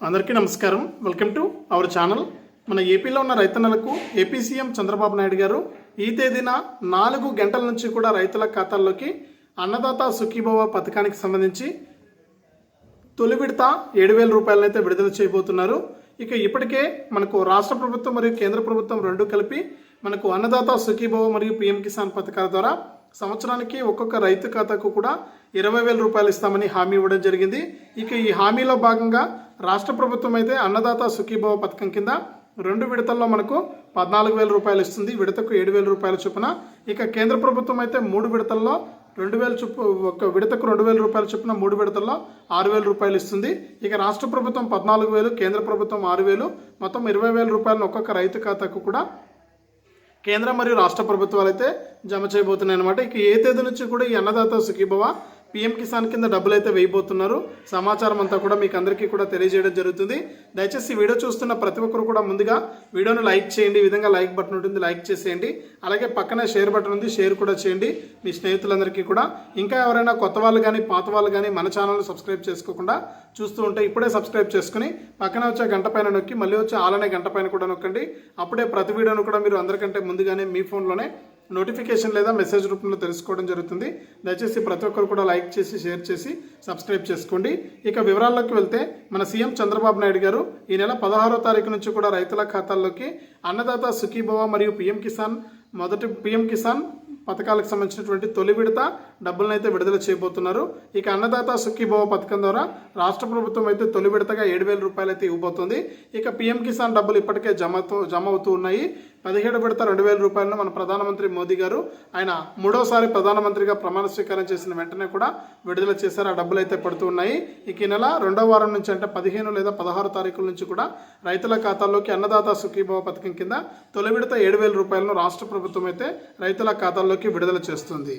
అందరికీ నమస్కారం. Welcome to our channel మన ఏపీలో ఉన్న రైతన్నలకు ఏపీ సీఎం చంద్రబాబు నాయుడు గారు ఈ తేదీన నాలుగు గంటల నుంచి కూడా రైతుల ఖాతాల్లోకి అన్నదాత సుఖీభవ పథకానికి సంబంధించి తొలి విడత ఏడు వేల రూపాయలనైతే విడుదల చేయబోతున్నారు. ఇక ఇప్పటికే మనకు రాష్ట్ర ప్రభుత్వం మరియు కేంద్ర ప్రభుత్వం రెండు కలిపి మనకు అన్నదాత సుఖీభవ మరియు పిఎం కిసాన్ పథకాల ద్వారా సంవత్సరానికి ఒక్కొక్క రైతు ఖాతాకు కూడా ఇరవై వేల రూపాయలు ఇస్తామని హామీ ఇవ్వడం జరిగింది. ఇక ఈ హామీలో భాగంగా రాష్ట్ర ప్రభుత్వం అయితే అన్నదాత సుఖీభవ పథకం కింద రెండు విడతల్లో మనకు పద్నాలుగు వేల రూపాయలు ఇస్తుంది. విడతకు ఏడు వేల రూపాయల చొప్పున. ఇక కేంద్ర ప్రభుత్వం అయితే మూడు విడతల్లో రెండు వేల చొప్పు ఒక విడతకు రెండు వేల రూపాయల చొప్పున మూడు విడతల్లో ఆరు వేల రూపాయలు ఇస్తుంది. ఇక రాష్ట్ర ప్రభుత్వం పద్నాలుగు వేలు కేంద్ర ప్రభుత్వం ఆరు వేలు. మొత్తం ఇరవై వేల రూపాయలను ఒక్కొక్క రైతు ఖాతాకు కూడా కేంద్ర మరియు రాష్ట్ర ప్రభుత్వాలు అయితే జమ చేయబోతున్నాయి అనమాట ఇక ఏ తేదీ నుంచి కూడా ఈ అన్నదాత సుఖీభవ పిఎం కిసాన్ కింద డబ్బులు అయితే వేయబోతున్నారు. సమాచారం అంతా కూడా మీకు అందరికీ కూడా తెలియజేయడం జరుగుతుంది. దయచేసి వీడియో చూస్తున్న ప్రతి ఒక్కరు కూడా ముందుగా వీడియోను లైక్ చేయండి. ఈ విధంగా లైక్ బటన్ ఉంటుంది లైక్ చేసేయండి. అలాగే పక్కనే షేర్ బటన్ ఉంది షేర్ కూడా చేయండి. మీ స్నేహితులందరికీ కూడా. ఇంకా ఎవరైనా కొత్త వాళ్ళు కానీ పాత వాళ్ళు కానీ మన ఛానల్ సబ్స్క్రైబ్ చేసుకోకుండా చూస్తూ ఉంటే ఇప్పుడే సబ్స్క్రైబ్ చేసుకుని పక్కన వచ్చే గంట పైన నొక్కి మళ్ళీ వచ్చే ఆలనే గంట పైన కూడా నొక్కండి. అప్పుడే ప్రతి వీడియోను కూడా మీరు అందరికంటే ముందుగానే మీ ఫోన్లోనే నోటిఫికేషన్ లేదా మెసేజ్ రూపంలో తెలుసుకోవడం జరుగుతుంది. దయచేసి ప్రతి ఒక్కరు కూడా లైక్ చేసి షేర్ చేసి సబ్స్క్రైబ్ చేసుకోండి. ఇక వివరాల్లోకి వెళ్తే మన సీఎం చంద్రబాబు నాయుడు గారు ఈ నెల పదహారో తారీఖు నుంచి కూడా రైతుల ఖాతాల్లోకి అన్నదాత సుఖీభవ మరియు పిఎం కిసాన్ మొదటి పిఎం కిసాన్ పథకాలకు సంబంధించినటువంటి తొలి విడత డబ్బులను అయితే విడుదల చేయబోతున్నారు. ఇక అన్నదాత సుఖీభవ పథకం ద్వారా రాష్ట్ర ప్రభుత్వం అయితే తొలి విడతగా ఏడు వేల రూపాయలు అయితే ఇవ్వబోతుంది. ఇక పిఎం కిసాన్ డబ్బులు ఇప్పటికే జమతో జమ అవుతూ ఉన్నాయి. పదిహేడు విడత రెండు వేల రూపాయలను మన ప్రధానమంత్రి మోదీ గారు ఆయన మూడోసారి ప్రధానమంత్రిగా ప్రమాణ స్వీకారం చేసిన వెంటనే కూడా విడుదల చేశారు. ఆ డబ్బులు అయితే పడుతూ ఉన్నాయి. ఇక ఈ నెల రెండో వారం నుంచి అంటే పదిహేను లేదా పదహారు తారీఖుల నుంచి కూడా రైతుల ఖాతాల్లోకి అన్నదాత సుఖీభావ పథకం కింద తొలి విడత ఏడు వేల రూపాయలను రాష్ట్ర ప్రభుత్వం అయితే రైతుల ఖాతాల్లోకి విడుదల చేస్తుంది.